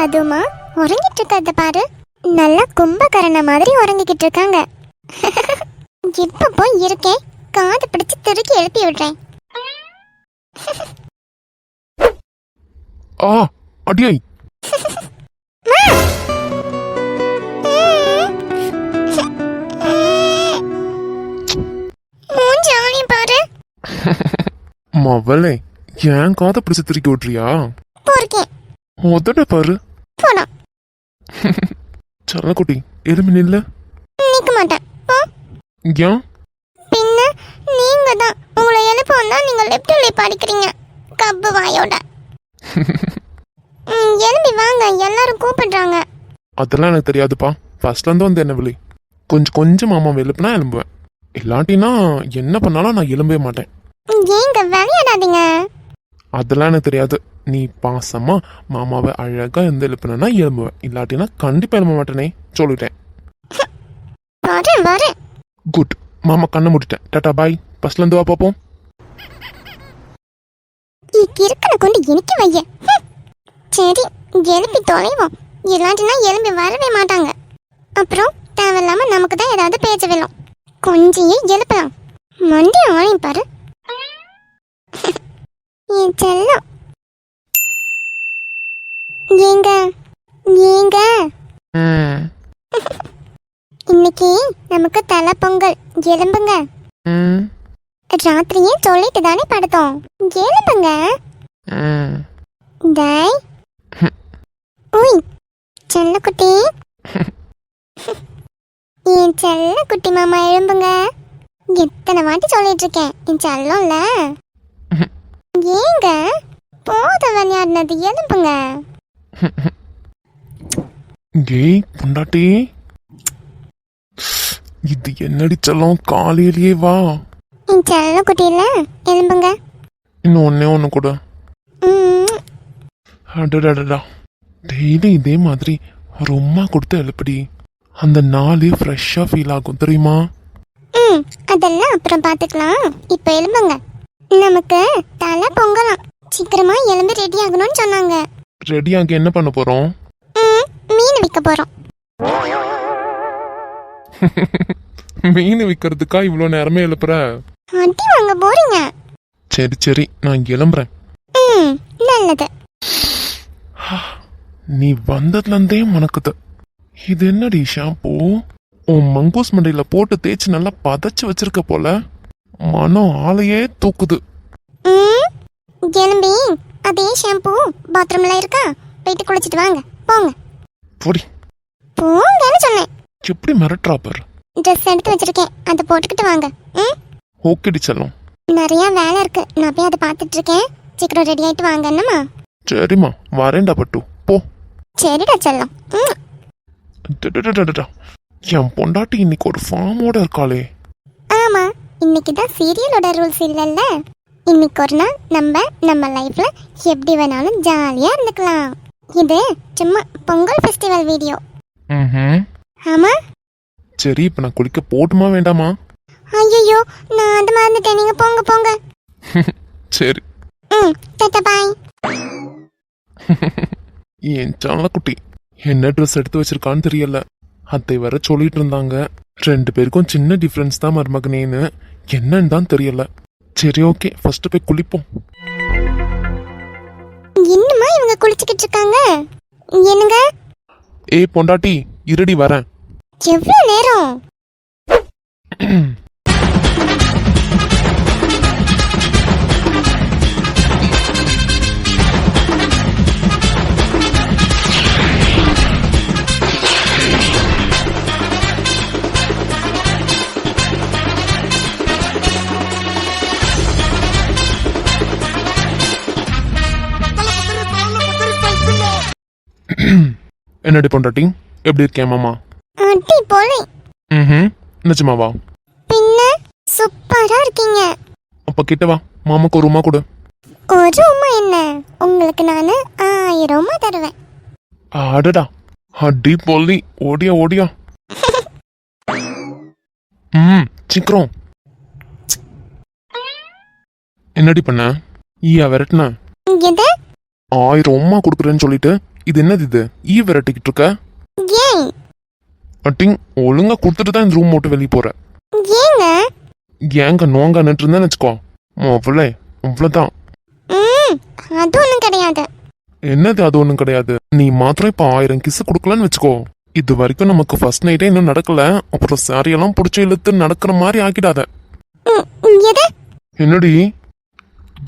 லதுமா உறங்கிட்டு இருக்கிறத பாரு. நல்லா கும்பகரண மாதிரி உறங்கிக்கிட்டு இருக்காங்க இப்ப போய் இருக்கேன். காது பிடிச்சு திருக்கி எழுப்பி விடுறேன். ஆ அடியை. மவளே ஏன் காதை பிடிச்சு திருக்கி போருக்கேன் உதட பாரு. போலாம் சல்லக்குட்டி எலும்பி நில்ல? நிக்க மாட்டேன் ஏன் பின்ன நீங்க தான் உங்களை எழுப்ப வந்தா நீங்க லெஃப்ட் லிப் அடிக்கிறீங்க கப்பு வாயோட. ம், எழும்பி வாங்க. எல்லாரும் கூப்பிடுறாங்க. அதெல்லாம் எனக்கு தெரியாதுப்பா. ஃபர்ஸ்ட்ல இருந்து வந்து என்ன விழி? கொஞ்சம் கொஞ்சம் மாமா எழுப்புனா எலும்புவேன் இல்லாட்டினா என்ன பண்ணாலும் நான் எலும்பவே மாட்டேன். ஏங்க விளையாடாதீங்க. அதெல்லாம் எனக்கு தெரியாது. நீ பாசமா மாமாவை அழகா எந்த எழுப்புனா எலும்புவேன் இல்லாட்டினா கண்டிப்பா எழும்ப மாட்டேனே. சொல்லிட்டேன். குட் மாமா கண்ணை மூடிட்டேன். டாடா பாய் ஃபர்ஸ்ட்ல இருந்து வா பார்ப்போம் இருக்கனை கொண்டு எனக்கு வைய. சரி எழுப்பி தொலைவோம். இல்லாட்டினா எழும்பி வரவே மாட்டாங்க. அப்புறம் தேவையில்லாம நமக்கு தான் ஏதாவது பேச்ச விழும் கொஞ்சியே எழுப்பலாம். மண்டி ஆணி பாரு. என் செல்லம். ஏங்க ஏங்க? இன்னைக்கு நமக்கு தலை பொங்கல் எலும்புங்க. ராத்திரியே சொல்லிட்டு தானே படுத்தோம். எலும்புங்க. டாய். டேய் உய் செல்லக்குட்டி. என் செல்லக்குட்டி மாமா எழும்புங்க எத்தனை வாட்டி சொல்லிட்டு இருக்கேன். என் செல்லம்ல. ஏங்க போத விளையாடினது எழும்புங்க. ஏய் பொண்டாட்டி. இது என்னடி செல்லம்? காலையிலேயே வா. என் செல்லக்குட்டியில எழும்புங்க. இன்னும் ஒன்னே ஒன்று கூட. அடடடடா. டெய்லி இதே மாதிரி ரொம்ப கொடுத்து எழுப்படி. அந்த நாளே ஃப்ரெஷ்ஷாக ஃபீல் ஆகும் தெரியுமா? ம் அதெல்லாம் அப்புறம் பார்த்துக்கலாம். இப்போ எழும்புங்க. நமக்கு தலை பொங்கலாம். சீக்கிரமா எழும்பி ரெடி ஆகணும்னு சொன்னாங்க. ரெடியாகி என்ன பண்ண போகிறோம் ம் மீன் விற்க போகிறோம் மீன் விற்கிறதுக்கா இவ்வளோ நேரமே எழுப்புற? அடி வாங்க போறீங்க. சரி சரி நான் கிளம்புறேன் ம் நல்லது. நீ வந்ததுலேருந்தே மணக்குது. இது என்னடி ஷாம்பு? உன் மங்கூஸ் மண்டையில போட்டு தேய்ச்சி நல்லா பதைச்சு வச்சிருக்க போல. மனம் ஆளையே தூக்குது. ம்? எலும்பி அதே ஷாம்பு பாத்ரூம்ல இருக்கா? போயிட்டு குளிச்சிட்டு வாங்க. போங்க. போடி. போங்கன்னு சொன்னேன். எப்படி மிரட்டுறா பாரு. ட்ரெஸ் எடுத்து வச்சிருக்கேன். அதை போட்டுக்கிட்டு வாங்க. ம்? ஓகேடி செல்லம். நிறைய வேலை இருக்கு. நான் போய் அதை பார்த்துட்டு இருக்கேன். சீக்கிரம் ரெடி ஆயிட்டு வாங்க என்னம்மா? சரிம்மா வரேன்டா பட்டு. போ. சரிடா செல்லம். ம். என் பொண்டாட்டி இன்னைக்கு ஒரு ஃபார்மோட இருக்காளே. ஆமா. இன்னைக்கு தான் சீரியலோட ரூல்ஸ் இல்லைல்ல? இன்னைக்கு ஒரு நாள் நம்ம நம்ம லைஃப்ல எப்படி வேணாலும் ஜாலியா இருந்துக்கலாம். இது சும்மா பொங்கல் ஃபெஸ்டிவல் வீடியோ ஆமா? சரி இப்போ நான் குளிக்க போட்டுமா வேண்டாமா? ஐயோ நான் அது மறந்துட்டேன். நீங்க போங்க போங்க. சரி. ம் டாட்டா பாய் என் குட்டி என்ன ட்ரெஸ் எடுத்து வச்சிருக்கான்னு தெரியல. அத்தை வர சொல்லிட்டு இருந்தாங்க. ரெண்டு பேருக்கும் சின்ன டிஃப்ரென்ஸ் தான் மருமகனேன்னு. என்னன்னு தான் தெரியல. சரி ஓகே ஃபர்ஸ்ட் போய் குளிப்போம். இன்னுமா இவங்க குளிச்சுக்கிட்டு இருக்காங்க? என்னங்க? ஏய் பொண்டாட்டி இருடி வரேன். எவ்வளவு நேரம்? என்னடி பொண்டாட்டி? எப்படி இருக்கேன் மாமா? அடி போலே. ம் நிஜமாவா பின்ன சூப்பரா இருக்கீங்க. அப்ப கிட்ட வா. மாமாக்கு ஒரு ரூமா கொடு. ஒரு உமா என்ன? உங்களுக்கு நான் ஆயிரம் ரூபா தருவேன். அடடா. அடி பொல்லி. ஓடியா ஓடியா. ம் சீக்கிரம். என்னடி பண்ண? ஈயா விரட்டின. எது ஆயிரம் உம்மா கொடுக்குறேன்னு சொல்லிட்டு இது என்னது இது? ஈ விரட்டிக்கிட்டு இருக்க ஏன் அட்டிங் ஒழுங்கா கொடுத்துட்டு தான் இந்த ரூம் விட்டு வெளியே போற. ஏங்க? ஏங்க நோங்க நின்று இருந்தேன்னு வச்சுக்கோ. அவ்வளோ அவ்வளோதான் ம் அது ஒன்றும் கிடையாது. என்னது அது ஒன்றும் கிடையாது? நீ மாத்திரம் இப்போ ஆயிரம் கிஸ் கொடுக்கலன்னு வச்சுக்கோ. இது வரைக்கும் நமக்கு ஃபர்ஸ்ட் நைட்டே இன்னும் நடக்கல. அப்புறம் சாரியெல்லாம் பிடிச்சி இழுத்து நடக்கிற மாதிரி ஆக்கிடாத. எது? என்னடி?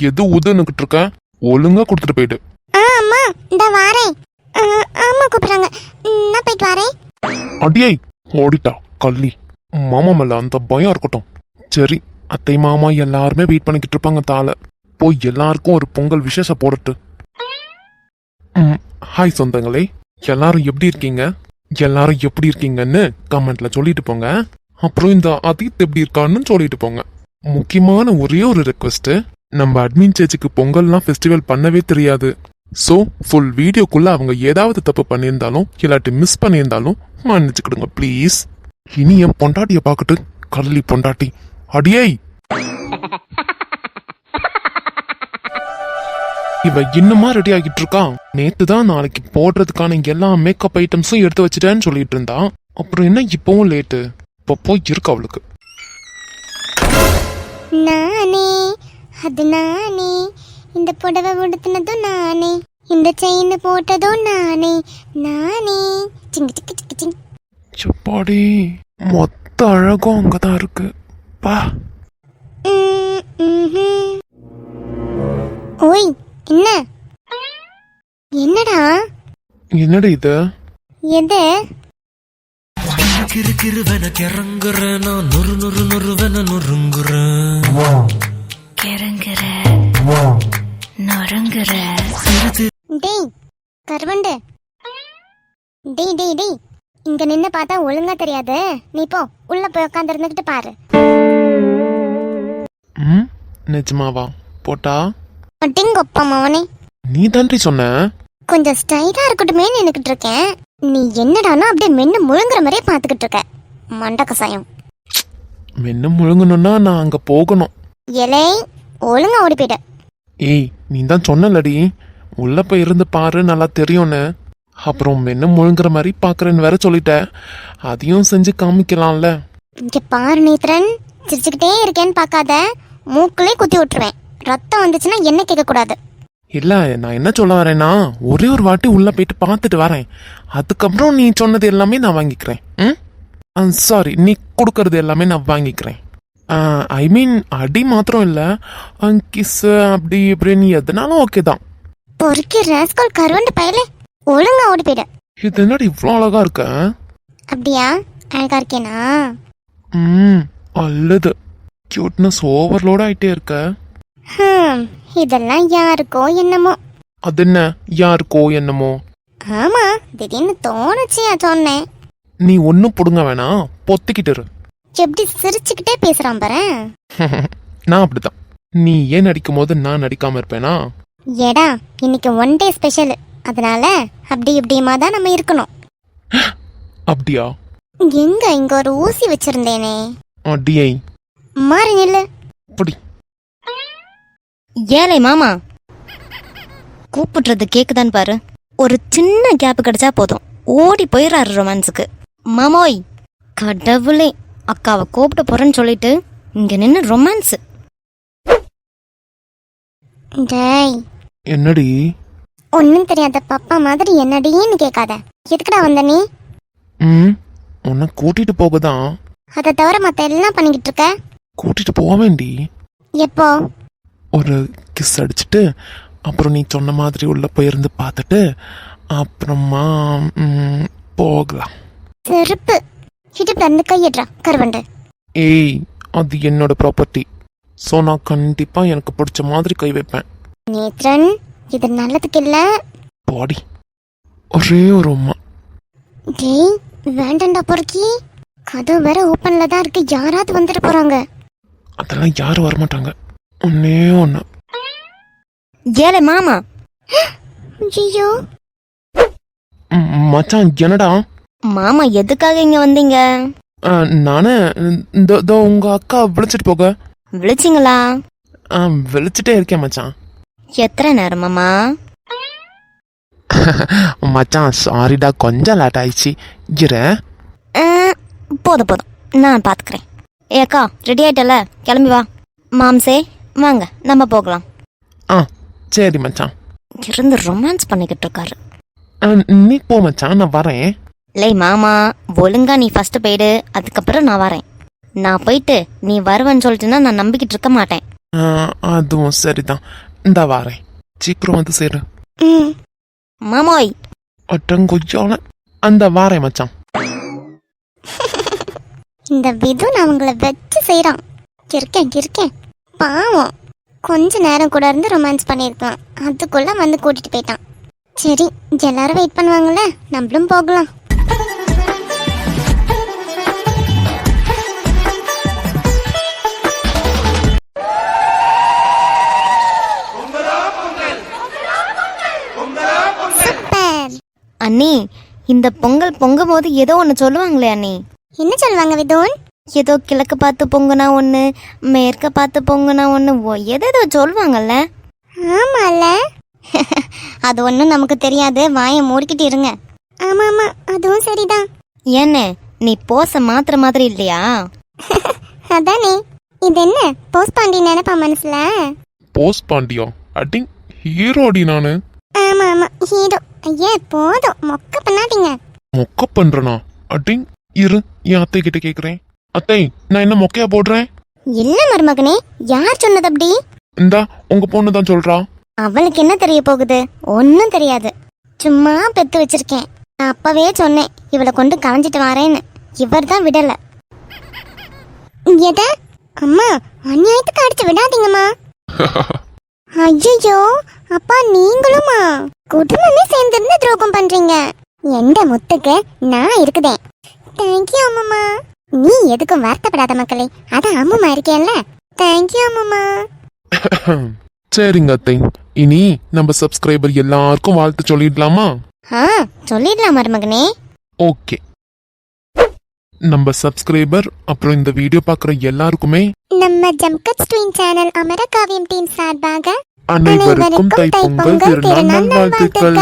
எது உதுன்னுக்கிட்டு இருக்க? ஒழுங்கா கொடுத்துட்டு போயிடு. ஆ அம்மா இந்த வாரேன். ஆமா கூப்பிடுறாங்க. நான் போயிட்டு வரேன். அடியை ஓடிட்டா கள்ளி. மாமா மேல அந்த பயம் இருக்கட்டும். சரி அத்தை மாமா எல்லாருமே வெயிட் பண்ணிக்கிட்டு இருப்பாங்க தாள போய் எல்லாருக்கும் ஒரு பொங்கல் விசேஷம் போடட்டு. ம், ஹாய் சொந்தங்களே. எல்லாரும் எப்படி இருக்கீங்க? எல்லாரும் எப்படி இருக்கீங்கன்னு கமெண்ட்ல சொல்லிட்டு போங்க. அப்புறம் இந்த அதித் எப்படி இருக்கான்னு சொல்லிட்டு போங்க. முக்கியமான ஒரே ஒரு ரெக்வஸ்ட் நம்ம அட்மின் சேச்சிக்கு பொங்கல்லாம் ஃபெஸ்டிவல் பண்ணவே தெரியாது. ஸோ ஃபுல் வீடியோக்குள்ளே அவங்க ஏதாவது தப்பு பண்ணியிருந்தாலும் இல்லாட்டி மிஸ் பண்ணியிருந்தாலும் மன்னிச்சுக்கிடுங்க ப்ளீஸ் இனி என் பொண்டாட்டியை பார்க்கட்டு கடலி பொண்டாட்டி. அடியை! இவ இன்னுமா ரெடி ஆகிட்டு இருக்கா? நேத்து தான் நாளைக்கு போடுறதுக்கான எல்லா மேக்கப் ஐட்டம்ஸும் எடுத்து வச்சுட்டேன்னு சொல்லிட்டு இருந்தா. அப்புறம் என்ன இப்பவும் லேட்டு இப்போ போய் இருக்கு அவளுக்கு. நானே அது நானே. இந்த புடவை உடுத்தினதும் நானே. இந்த செயின் போட்டதும் நானே. நானே. சிங்கு சிக்கு சிக்கு சிங் எப்பாடி மொத்த அழகும் அங்கதான் இருக்கு. பா. ம், ம்ஹும். ஓய் என்ன? என்னடா? என்னடி இது? எது? கிரு கிருவென கிறங்குறேன் நான் நொறு நொறு நொறுவென நொறுங்குறேன் இங்க நின்னு பார்த்தா ஒழுங்கா தெரியாது. நீ போ உள்ள போய் உட்காந்து இருந்துகிட்டு பாரு. ம் நிஜமாவா போட்டா? அட்டிங்கொப்பா மவனே. நீ தாண்டி சொன்ன. கொஞ்சம் ஸ்டைலா இருக்கட்டுமே நின்னுக்கிட்டு இருக்கேன். நீ என்னடானா அப்படியே மென்னு முழுங்குற மாதிரியே பாத்துக்கிட்டு இருக்க. மண்ட கசாயம். மென்னு முழுங்கணும்னா நான் அங்க போகணும். எலை ஒழுங்கா ஓடி போயிட. ஏய் நீ தான் சொன்னலடி. உள்ள போய் இருந்து பாரு நல்லா தெரியும்னு. அப்புறம் மென்னு முழுங்குற மாதிரி பாக்குறேன்னு வேற சொல்லிட்ட. அதையும் செஞ்சு காமிக்கலாம்ல. இங்க பாரு நேத்ரன் சிரிச்சுக்கிட்டே இருக்கேன்னு பார்க்காத. மூக்குலயே குத்தி விட்டுருவேன். ரத்தம் வந்துச்சுன்னா என்ன கேட்க கூடாது இல்ல நான் என்ன சொல்ல வரேன்னா ஒரே ஒரு வாட்டி உள்ள போயிட்டு பார்த்துட்டு வரேன். அதுக்கப்புறம் நீ சொன்னது எல்லாமே நான் வாங்கிக்கிறேன். ம்? சாரி நீ கொடுக்கறது எல்லாமே நான் வாங்கிக்கிறேன். ஐ மீன் அடி மாத்திரம் இல்ல. கிஸ் அப்படி இப்படின்னு எதுனாலும் ஓகே தான். பொறுக்கி ராஸ்கல் கருவண்டு பயலே. ஒழுங்கா ஓடி போயிட. இது என்னடி இவ்வளோ அழகா இருக்க? அப்படியா? அழகா இருக்கேனா? ம் அல்லது கியூட்னஸ் ஓவர்லோட் ஆயிட்டே இருக்க? ஹம், இதெல்லாம் யாருக்கோ என்னமோ. அது என்ன? யாருக்கோ என்னமோ? ஆமா திடீர்னு தோணுச்சு நான் சொன்னேன். நீ ஒன்னும் புடுங்க வேணாம் பொத்திக்கிட்டு இரு. எப்படி சிரிச்சுக்கிட்டே பேசுறான் பாரு. நான் அப்படிதான் நீ ஏன் நடிக்கும் போது நான் நடிக்காம இருப்பேனா? ஏடா இன்னைக்கு ஒன் டே ஸ்பெஷல் அதனால அப்படி இப்படியுமா தான் நம்ம இருக்கணும். அப்படியா? எங்க இங்க ஒரு ஊசி வச்சிருந்தேனே. அடியை. மாறி நில்லு. அப்படி. ஏழை மாமா. கூப்பிடுறது கேக்குதான்னு பாரு. ஒரு சின்ன கேப் கிடைச்சா போதும். ஓடி போயிடுறாரு ரொமான்ஸுக்கு மாமோய் கடவுளே அக்காவை கூப்பிட போறேன்னு சொல்லிட்டு இங்க நின்று ரொமான்ஸ் டேய். என்னடி? ஒன்னும் தெரியாத பப்பா மாதிரி என்னடின்னு கேட்காத. எதுக்குடா வந்த நீ? ம் உன்னை கூட்டிட்டு போகதான். அதை தவிர மத்த எல்லாம் பண்ணிக்கிட்டு இருக்க? கூட்டிட்டு போவேண்டி எப்போ? ஒரு கிஸ் அடிச்சிட்டு அப்புறம் நீ சொன்ன மாதிரி உள்ள போயிருந்து பார்த்துட்டு அப்புறமா ம், போகலாம். செருப்பு. இடுப்புல இருந்து கையிடுறா கருவண்டு. ஏய் அது என்னோட ப்ராப்பர்ட்டி ஸோ நான் கண்டிப்பாக எனக்கு பிடிச்ச மாதிரி கை வைப்பேன். நேத்ரன் இது நல்லதுக்கு இல்ல பாடி. ஒரே ஒரு உம்மா டேய் வேண்டாம்டா பொறுக்கி. கதவு வேற ஓப்பன்ல தான் இருக்கு. யாராவது வந்துட்டு போறாங்க. அதெல்லாம் யாரும் வரமாட்டாங்க. ஒன்னே ஒன்று ஏழை மாமா. ஐயோ மச்சான் என்னடா? மாமா எதுக்காக இங்க வந்தீங்க? நானு இந்த இதோ உங்க அக்கா விழிச்சிட்டு போக. விழிச்சிங்களா? ஆ விழிச்சிட்டே இருக்கேன் மச்சான். எத்தனை நேரம் மாமா? மச்சான் சாரிடா கொஞ்சம் லேட் ஆயிடுச்சு. இரு. போதும் போதும். நான் பார்த்துக்கிறேன் ஏக்கா ரெடி ஆயிட்டல கிளம்பி வா. மாம்சே வாங்க நம்ம போகலாம். ஆ சரி மச்சான். இருந்து ரொமான்ஸ் பண்ணிக்கிட்டு இருக்காரு. நீ போ மச்சான் நான் வரேன். லே மாமா ஒழுங்கா நீ ஃபர்ஸ்ட் போயிடு அதுக்கப்புறம் நான் வரேன். நான் போயிட்டு நீ வருவேன்னு சொல்லிட்டுனா நான் நம்பிக்கிட்டு இருக்க மாட்டேன். அதுவும் சரிதான். இந்த வரேன். சீக்கிரம் வந்து சேரு. ம். மாமோய். ஒட்டங்கொய்யால அந்த வாரேன் மச்சான். இந்த விதுன் அவங்கள வச்சு செய்கிறான் இருக்கேன் இருக்கேன். பாவம். கொஞ்ச நேரம் கூட இருந்து ரொமான்ஸ் பண்ணியிருக்கலாம். அதுக்குள்ள வந்து கூட்டிட்டு போயிட்டான். சரி எல்லாரும் வெயிட் பண்ணுவாங்கல்ல? நம்மளும் போகலாம். அண்ணி. இந்த பொங்கல் பொங்கும் போது ஏதோ ஒன்று சொல்லுவாங்களே அண்ணி. என்ன சொல்லுவாங்க விதுன்? ஏதோ கிழக்கு பார்த்து பொங்குனா ஒன்று மேற்க பார்த்து பொங்குனா ஒன்று எதேதோ சொல்லுவாங்கல்ல. ஆமால அது ஒன்றும் நமக்கு தெரியாது. வாயை மூடிக்கிட்டு இருங்க. ஆமா ஆமா அதுவும் சரிதான். ஏண்ணே நீ போச மாத்திர மாதிரி இல்லையா? அதானே. இது என்ன? போஸ்ட் பாண்டி நினைப்பா மனசுல? போஸ்ட் பாண்டியா? அட்டிங் ஹீரோடி நானு. ஆமா ஆமா ஹீரோ. ஐயா போதும். மொக்க பண்ணாதீங்க. மொக்க பண்றனா? அட்டிங் இரு என் அத்தை கிட்ட கேக்குறேன். அத்தை நான் என்ன மொக்கையா போடுறேன்? இல்ல மருமகனே யார் சொன்னது அப்படி? இந்தா உங்க பொண்ணு தான் சொல்றா. அவளுக்கு என்ன தெரிய போகுது? ஒன்னும் தெரியாது. சும்மா பெத்து வச்சிருக்கேன். நான் அப்பவே சொன்னேன் இவளை கொண்டு களைஞ்சிட்டு வரேன்னு. இவர் தான் விடல. எத? அம்மா அநியாயத்துக்கு அடிச்சு விடாதீங்கம்மா. ஐயோ அப்பா நீங்களுமா? குடும்பமே சேர்ந்திருந்து துரோகம் பண்றீங்க. எந்த முத்துக்கு நான் இருக்குதேன். தேங்க்யூ அம்மம்மா நீ எதுக்கும் வருத்தப்படாத மக்களே அதான் அம்மா இருக்கேன்ல. தேங்க்யூ அம்மம்மா சரிங்க அத்தை. இனி நம்ம சப்ஸ்கிரைபர் எல்லாருக்கும் வாழ்த்து சொல்லிடலாமா? ஆ சொல்லிடலாம் மருமகனே. ஓகே நம்ம சப்ஸ்கிரைபர் அப்புறம் இந்த வீடியோ பார்க்குற எல்லாருக்குமே நம்ம ஜம்கட் ஸ்ட்ரீம் சேனல் அமரகாவியம் டீம் சார்பாக அனைவருக்கும் தைப்பொங்கல் திருநாள் நல்வாழ்த்துக்கள்.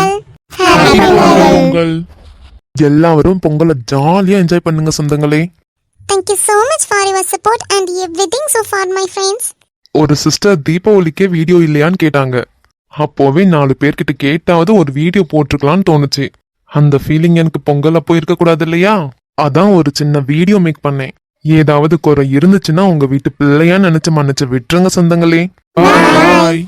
Happy பொங்கல். எல்லாரும் பொங்கலை ஜாலியா என்ஜாய் பண்ணுங்க சொந்தங்களே. Thank you so much for your support and everything so far my friends. ஒரு சிஸ்டர் தீபாவளிக்கே வீடியோ இல்லையான்னு கேட்டாங்க. அப்போவே நாலு பேர்கிட்ட கேட்டாவது ஒரு வீடியோ போட்டிருக்கலாம்னு தோணுச்சு. அந்த ஃபீலிங் எனக்கு பொங்கல் அப்போ இருக்க கூடாது இல்லையா? அதான் ஒரு சின்ன வீடியோ மேக் பண்ணேன். ஏதாவது குறை இருந்துச்சுன்னா உங்க வீட்டு பிள்ளையா நினைச்சு மன்னிச்சு விட்டுருங்க சொந்தங்களே. பாய்